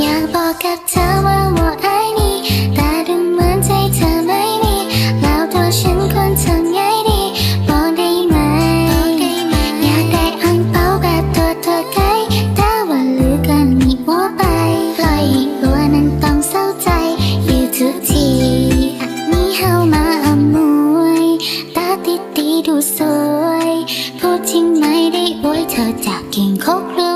อยากบอกกับเธอว่าว่าไอ้นี่แต่ดูเหมือนใจเธอไม่มี แล้วตัวฉันควรทำไงดีบอกได้ไหม อยากได้อังเปาแบบตัวตัวไกลแต่ว่าหลือกันมีหัวไปปล่อยห้ตัวนั้นต้องเศร้าใจ อยู่ทุกทีอันนี้เฮามาอำนวยตาติดตีดูสวย พูดจริงไหมได้อวยเธอจากกิ่งคกเรือ